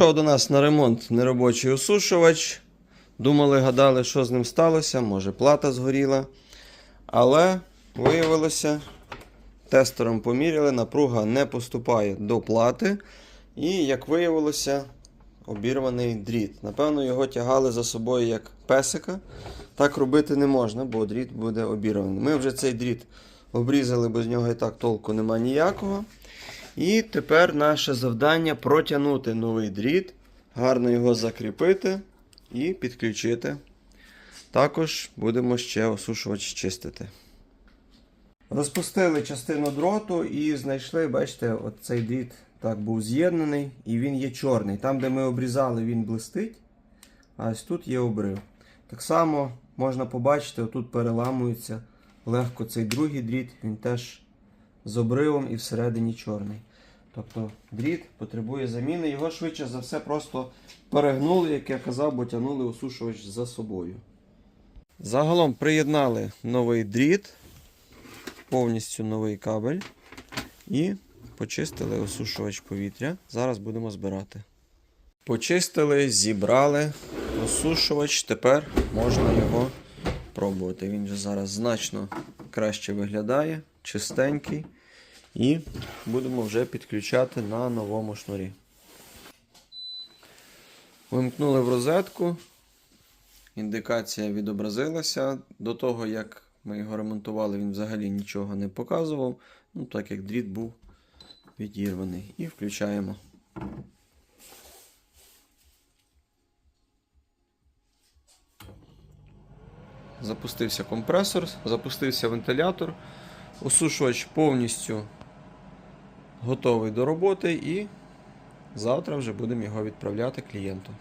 Прийшов до нас на ремонт неробочий осушувач. Думали, гадали, що з ним сталося, може плата згоріла. Але виявилося, тестером поміряли, напруга не поступає до плати. І, як виявилося, обірваний дріт. Напевно, його тягали за собою як песика. Так робити не можна, бо дріт буде обірваний. Ми вже цей дріт обрізали, бо з нього і так толку нема ніякого. І тепер наше завдання протягнути новий дріт, гарно його закріпити і підключити. Також будемо ще осушувач чистити. Розпустили частину дроту і знайшли, бачите, от цей дріт так був з'єднаний і він є чорний. Там, де ми обрізали, він блистить, а ось тут є обрив. Так само можна побачити, отут переламується легко цей другий дріт, він теж з обривом і всередині чорний. Тобто дріт потребує заміни. Його швидше за все просто перегнули, як я казав, бо тягнули осушувач за собою. Загалом приєднали новий дріт, повністю новий кабель і почистили осушувач повітря. Зараз будемо збирати. Почистили, зібрали осушувач. Тепер можна його пробувати. Він вже зараз значно краще виглядає, чистенький. І будемо вже підключати на новому шнурі. Вимкнули в розетку. Індикація відобразилася. До того, як ми його ремонтували, він взагалі нічого не показував. Ну, так як дріт був відірваний. І включаємо. Запустився компресор, запустився вентилятор. Осушувач повністю готовий до роботи і завтра вже будемо його відправляти клієнту.